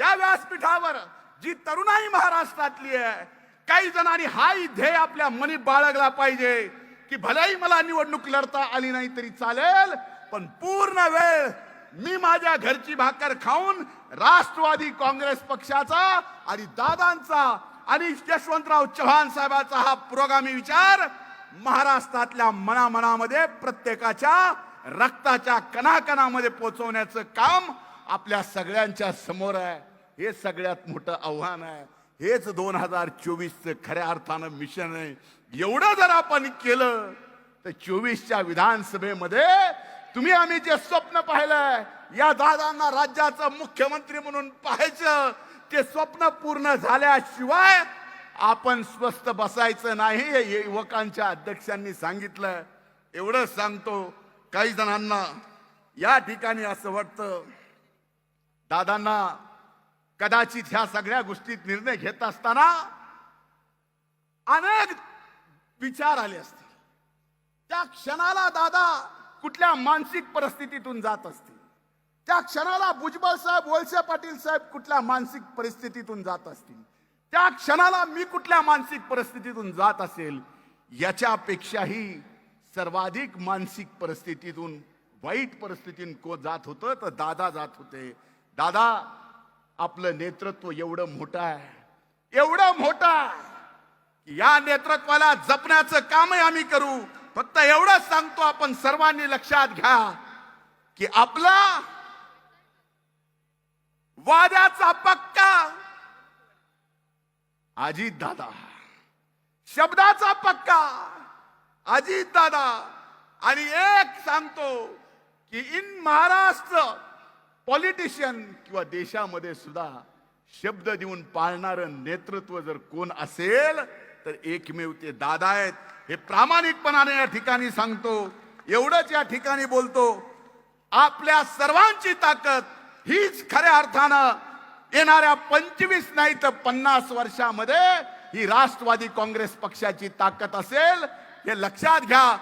या व्यासपीठावर जी तरुणाई महाराष्ट्रातली आहे काही जणांनी हाही ध्येय आपल्या मनी बाळगला पाहिजे की भलेही मला निवडणूक लढता आली नाही तरी चालेल पण पूर्ण वेळ मी माझ्या घरची भाकर खाऊन राष्ट्रवादी काँग्रेस पक्षाचा आणि दादांचा आणि यशवंतराव चव्हाण साहेबांचा हा पुरोगामी विचार महाराष्ट्रातल्या मनामनामध्ये प्रत्येकाच्या रक्ताच्या कणाकणामध्ये पोचवण्याचं काम आपल्या सगळ्यांच्या समोर आहे. हे सगळ्यात मोठं आव्हान आहे. हेच दोन हजार चोवीसचं खऱ्या अर्थानं मिशन आहे. एवढं जर आपण केलं तर चोवीसच्या विधानसभेमध्ये तुम्ही आम्ही जे स्वप्न पाहिलंय या दादांना राज्याचं मुख्यमंत्री म्हणून पाहायचं ते स्वप्न पूर्ण झाल्याशिवाय आपण स्वस्त बसायचं नाही हे युवकांच्या अध्यक्षांनी सांगितलं. एवढं सांगतो काही जणांना या ठिकाणी असं वाटतं दादांना कदाचित ह्या सगळ्या गोष्टीत निर्णय घेत असताना अनेक विचार आले असतील. त्या क्षणाला दादा कुठल्या मानसिक परिस्थितीतून जात असतील. त्या क्षणाला भुजबळ साहेब वळसे पाटील साहेब कुठल्या मानसिक परिस्थितीतून जात असतील. त्या क्षणाला मी कुठल्या मानसिक परिस्थितीतून जात असेल याच्यापेक्षाही सर्वाधिक मानसिक परिस्थितीतून वाईट परिस्थितीतून को जात होतं तर दादा जात होते. दादा आपलं नेतृत्व एवढं मोठं आहे. एवढं मोठं आहे की या नेतृत्वाला जपण्याचं कामही आम्ही करू. फक्त एवढंच सांगतो आपण सर्वांनी लक्षात घ्या की आपला वाद्याचा पक्का अजित दादा शब्दाचा पक्का अजित दादा आणि एक सांगतो की इन महाराष्ट्र पॉलिटिशियन किंवा देशामध्ये सुद्धा शब्द देऊन पाळणारं नेतृत्व जर कोण असेल तर एकमेव ते दादा आहेत. हे प्रामाणिकपणाने या ठिकाणी सांगतो एवढंच या ठिकाणी बोलतो आपल्या सर्वांची ताकद हीच खऱ्या अर्थानं येणाऱ्या पंचवीस नाही तर पन्नास वर्षामध्ये ही राष्ट्रवादी काँग्रेस पक्षाची ताकद असेल हे लक्षात घ्या.